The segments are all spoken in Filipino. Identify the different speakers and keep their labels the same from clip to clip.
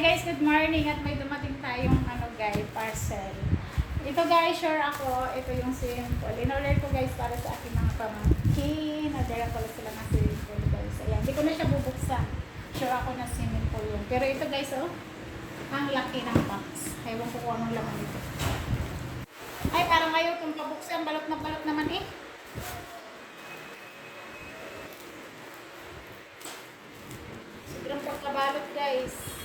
Speaker 1: guys, good morning at may dumating tayong ano guys, parcel. Ito guys, sure ako, ito yung simple. In-order ko guys para sa aking mga pamangkin. Order ko lang sila ng simple guys. Ayan, hindi ko na siya bubuksan. Sure ako na simple yun. Pero ito guys, oh, ang laki ng box. Ewan ko kung anong laman ito. Ay, parang ayaw itong pabuksan. Balot na balot naman eh. Sobrang pagkabalot guys.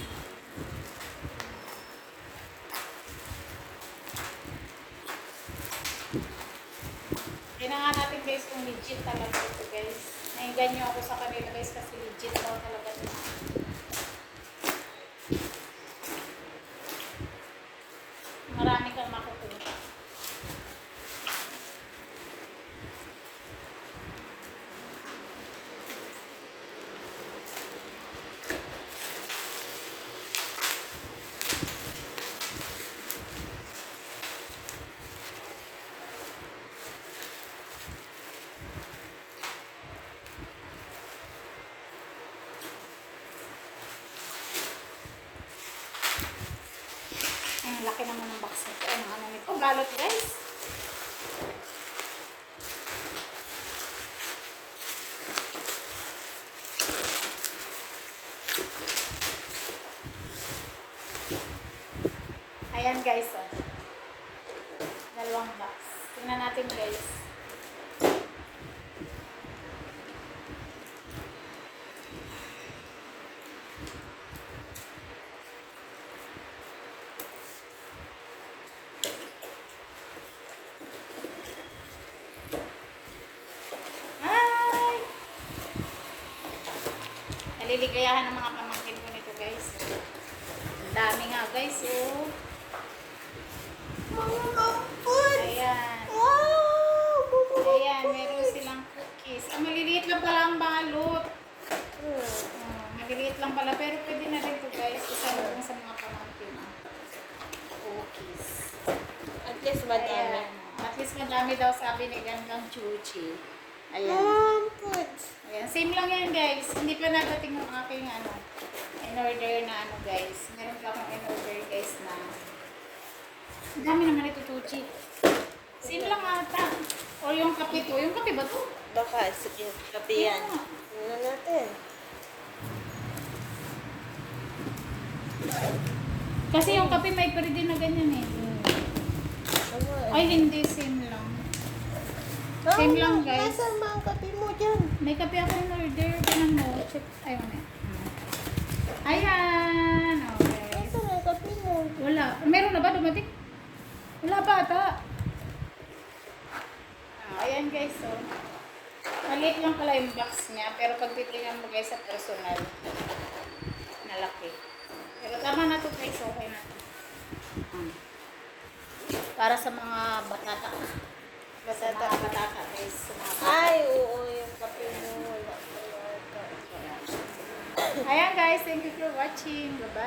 Speaker 1: Kailangan natin guys kung legit talaga ito guys. Nainganyo ako sa kanila guys kasi legit daw talaga ito. Laki naman ng box nito. Ang ano nito. Balot guys. Ayan guys. Oh. Dalawang box. Tingnan natin guys. Hi! Naliligayahan ng mga pamangkin ko nito guys. Ang dami nga guys oh. Ayan. Ayan, meron silang cookies. Ah, maliliit lang pala ang balot. Oh, maliliit lang pala. Pero pwede na rin to guys. Kasama lang sa mga pamangkin. ah. Cookies.
Speaker 2: At least madami.
Speaker 1: Ayan. At least madami daw sabi ni Ganggang Chuchi. Ayan.
Speaker 2: Mom, put.
Speaker 1: Ayan. Same lang yan guys. Hindi pa nadating yung aking ano, in-order na ano guys. Meron pa akong in-order guys na ang dami naman ito Chuchi. Same lang ata. O yung kape to. Yung kape ba to?
Speaker 2: Baka, sige, kape yan.
Speaker 1: Yeah.
Speaker 2: Ano natin?
Speaker 1: Kasi yung kape may pwede na ganyan eh.
Speaker 2: Ano?
Speaker 1: Ay hindi, same lang. Same lang, guys.
Speaker 2: Nasaan ba ang kape mo dyan?
Speaker 1: May kape ako in-order. Tingnan mo. Check. Ay, wala. Ayan. Okay.
Speaker 2: Nasaan ang kape mo?
Speaker 1: Wala. Meron na ba dumating? Wala pa ata. Ah, ayan guys, so. Maliit lang pala yung box niya, pero pag titingnan mo guys sa personal, nalaki. Pero tama na to guys, okay na to. Hmm. Para sa mga batata. Sa mga batata guys.
Speaker 2: Ay, oo, yung kape mo.
Speaker 1: Ayan guys, thank you for watching. Bye-bye.